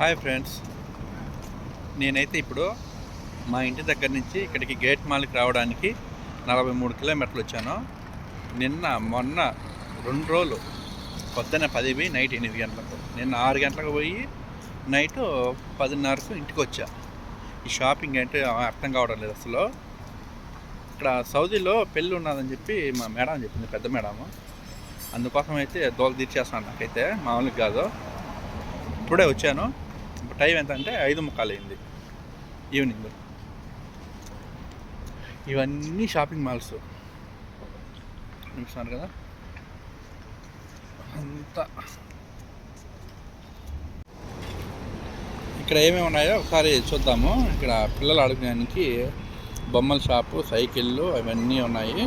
Hi friends. నేనైతే ఇప్పుడు మా ఇంటి దగ్గర నుంచి ఇక్కడికి గేట్ మాల్కి రావడానికి నలభై మూడు కిలోమీటర్లు వచ్చాను. నిన్న మొన్న రెండు రోజులు పొద్దున్న పది పోయి నైట్ ఎనిమిది గంటలకు నిన్న ఆరు గంటలకు పోయి నైట్ పదిన్నరకు ఇంటికి వచ్చా. ఈ షాపింగ్ అంటే అర్థం కావడం లేదు అసలు. ఇక్కడ సౌదీలో పెళ్ళి ఉన్నదని చెప్పి మా మేడం చెప్పింది పెద్ద మేడము అందుకోసం అయితే దోలు తీర్చేస్తాను నాకైతే మామూలుగా కాదు. ఇప్పుడే వచ్చాను. టైం ఎంత అంటే ఐదు ముక్కలు అయింది ఈవినింగ్ ఇవన్నీ షాపింగ్ మాల్స్ చూస్తున్నారు కదా? అంతా. ఇక్కడ ఏమేమి ఉన్నాయో ఒకసారి చూద్దాము. ఇక్కడ పిల్లలు ఆడుకోవడానికి బొమ్మల షాపు సైకిళ్ళు అవన్నీ ఉన్నాయి.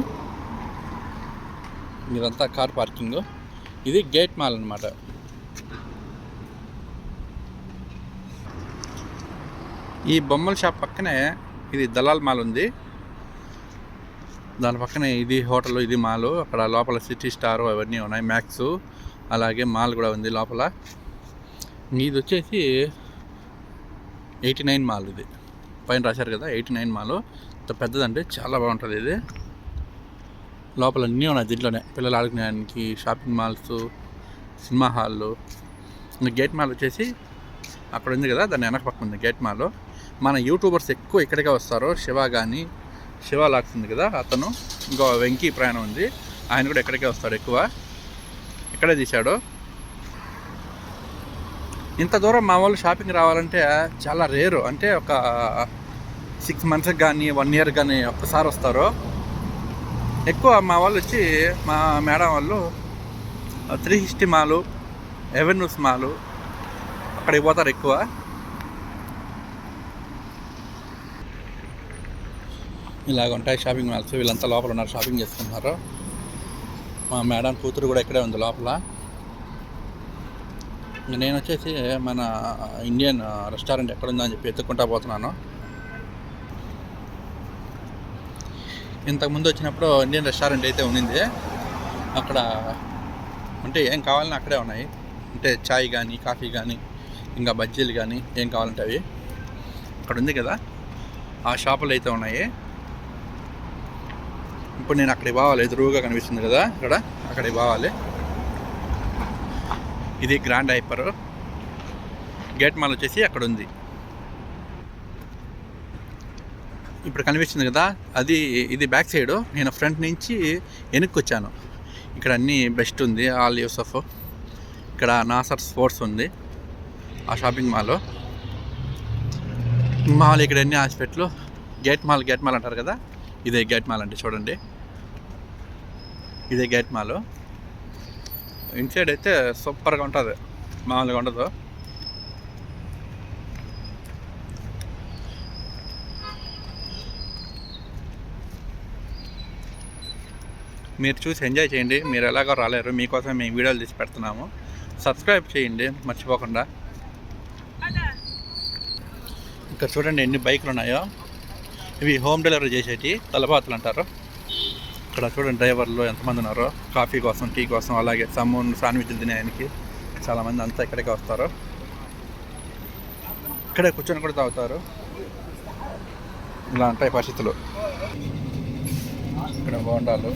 ఇదంతా కార్ పార్కింగ్. ఇది గేట్ మాల్ అన్నమాట. ఈ బొమ్మల షాప్ పక్కనే ఇది దలాల్ మాల్ ఉంది. దాని పక్కనే ఇది హోటల్ ఇది మాల్. అక్కడ లోపల సిటీ స్టార్ అవన్నీ ఉన్నాయి మ్యాక్స్. అలాగే మాల్ కూడా ఉంది లోపల. ఇది వచ్చేసి ఎయిటీ నైన్ మాల్ ఇది. పైన రాశారు కదా ఎయిటీ నైన్ మాల్. ఇంత పెద్దదంటే చాలా బాగుంటుంది ఇది. లోపల అన్నీ ఉన్నాయి దీంట్లోనే. పిల్లలు ఆడుకునేదానికి షాపింగ్ మాల్స్ సినిమా హాళ్ళు గేట్ మాల్ వచ్చేసి అక్కడ ఉంది కదా దాని వెనక పక్క ఉంది గేట్ మాల్. మన యూట్యూబర్స్ ఎక్కువ ఇక్కడికే వస్తారు శివ కానీ శివ లాక్స్ ఉంది కదా అతను. ఇంకో వెంకీ ప్రయాణం ఉంది. ఆయన కూడా ఎక్కడికే వస్తాడు ఎక్కువ. ఇక్కడే తీశాడు. ఇంత దూరం మా వాళ్ళు షాపింగ్ రావాలంటే చాలా రేరు. అంటే ఒక సిక్స్ మంత్స్కి కానీ వన్ ఇయర్ కానీ ఒక్కసారి వస్తారు. ఎక్కువ మా వాళ్ళు వచ్చి మా మేడం వాళ్ళు త్రీ హిస్టీ మాలు ఎవెన్యూస్ మాలు అక్కడికి పోతారు ఎక్కువ. ఇలాగ ఉంటాయి షాపింగ్ మాల్స్ వీళ్ళంతా లోపల ఉన్నారు షాపింగ్ చేసుకుంటున్నారు. మా మేడం కూతురు కూడా ఇక్కడే ఉంది లోపల. నేను వచ్చేసి మన ఇండియన్ రెస్టారెంట్ ఎక్కడ ఉందని చెప్పి ఎత్తుక్కుంటా పోతున్నాను. ఇంతకుముందు వచ్చినప్పుడు ఇండియన్ రెస్టారెంట్ అయితే ఉన్నింది. అక్కడ అంటే ఏం కావాలన్నా అక్కడే ఉన్నాయి. అంటే చాయ్ కానీ కాఫీ కానీ ఇంకా బజ్జీలు కానీ ఏం కావాలంటే అవి. అక్కడ ఉంది కదా. ఆ షాపులు అయితే ఉన్నాయి. ఇప్పుడు నేను అక్కడికి పోవాలి ఎదురుగా కనిపిస్తుంది కదా ఇక్కడ అక్కడికి పోవాలి. ఇది గ్రాండ్ హైపర్ గేట్ మాల్ వచ్చేసి అక్కడ ఉంది. ఇప్పుడు కనిపిస్తుంది కదా అది ఇది బ్యాక్ సైడ్ నేను ఫ్రంట్ నుంచి వెనక్కి వచ్చాను. ఇక్కడ అన్నీ బెస్ట్ ఉంది ఆల్ యూసఫ్ ఇక్కడ నాసర్ స్పోర్ట్స్ ఉంది ఆ షాపింగ్ మాల్ మాల్ ఇక్కడ అన్ని hospital gate mall gate mall అంటారు కదా ఇదే గేట్ మాల్ అంటే చూడండి. ఇదే గేట్ మాల్. ఇన్సైడ్ అయితే సూపర్గా ఉంటుంది. మామూలుగా ఉండదు. మీరు చూసి ఎంజాయ్ చేయండి. మీరు ఎలాగో రాలేరు. మీకోసం మేము వీడియోలు తీసి పెడుతున్నాము. సబ్స్క్రైబ్ చేయండి. మర్చిపోకుండా. ఇక్కడ చూడండి ఎన్ని బైకులు ఉన్నాయో. ఇవి హోమ్ డెలివరీ చేసేటి తలపాతలు అంటారు. ఇక్కడ చూడండి డ్రైవర్లు ఎంతమంది ఉన్నారో. కాఫీ కోసం టీ కోసం అలాగే సమ్మూన్ శాండ్విచ్లు తినేయడానికి చాలామంది అంతా ఇక్కడికి వస్తారు. ఇక్కడే కూర్చొని కూడా తాగుతారు. ఇలా ఉంటాయి పరిస్థితులు. ఇక్కడ బోండాలు.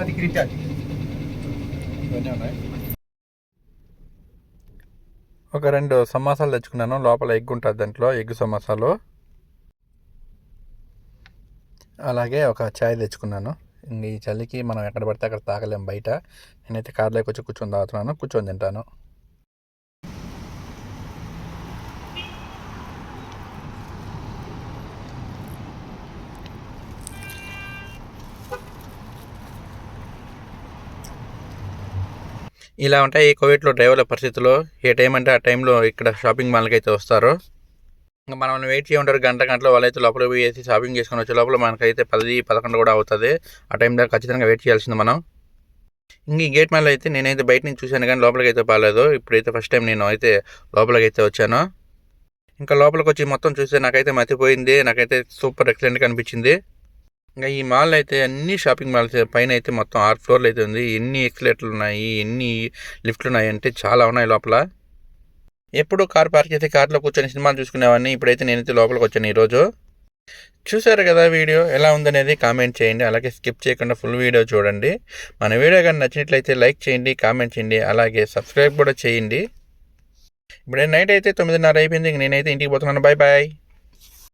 అది క్రికెట్. ఇవన్నీ ఉన్నాయి. ఒక రెండు సమోసాలు తెచ్చుకున్నాను. లోపల ఎగ్ ఉంటుంది దాంట్లో ఎగ్ సమోసాలు. అలాగే ఒక చాయ్ తెచ్చుకున్నాను. ఈ చలికి మనం ఎక్కడ పడితే అక్కడ తాగలేం బయట. నేనైతే కార్లోకి వచ్చి కూర్చొని తాగుతున్నాను కూర్చొని తింటాను. ఇలా ఉంటాయి ఈ కోవిడ్లో డ్రైవర్ల పరిస్థితులు. ఏ టైం అంటే ఆ టైంలో ఇక్కడ షాపింగ్ మాల్కి అయితే వస్తారు. ఇంకా మనం వెయిట్ చేయమంటారు గంట గంటలో వాళ్ళైతే లోపల పోయేసి షాపింగ్ చేసుకొని వచ్చే లోపల మనకైతే పది పదకొండు కూడా అవుతుంది. ఆ టైం దాకా ఖచ్చితంగా వెయిట్ చేయాల్సింది మనం. ఇంక గేట్ మేళ అయితే నేనైతే బయట నుంచి చూశాను కానీ లోపలికి అయితే పాలేదు. ఇప్పుడైతే ఫస్ట్ టైం నేను అయితే లోపలికి అయితే వచ్చాను. ఇంకా లోపలికి వచ్చి మొత్తం చూస్తే నాకైతే మతిపోయింది. నాకైతే సూపర్ ఎక్సలెంట్గా అనిపించింది. ఇంకా ఈ మాల్ అయితే అన్ని షాపింగ్ మాల్స్ పైన అయితే మొత్తం ఆరు ఫ్లోర్లు అయితే ఉంది. ఎన్ని ఎక్స్లేటర్లు ఉన్నాయి? ఎన్ని లిఫ్ట్లు ఉన్నాయి? అంటే చాలా ఉన్నాయి లోపల. ఎప్పుడు కార్ పార్క్ అయితే కార్లో కూర్చొని సినిమాలు చూసుకునేవాడిని. ఇప్పుడైతే నేనైతే లోపలికి వచ్చాను ఈరోజు. చూసారు కదా వీడియో? ఎలా ఉందనేది కామెంట్ చేయండి. అలాగే స్కిప్ చేయకుండా ఫుల్ వీడియో చూడండి. మన వీడియో కానీ నచ్చినట్లయితే లైక్ చేయండి కామెంట్ చేయండి అలాగే సబ్స్క్రైబ్ కూడా చేయండి. ఇప్పుడే నైట్ అయితే తొమ్మిదిన్నర అయిపోయింది. ఇంక నేనైతే ఇంటికి పోతున్నాను. Bye bye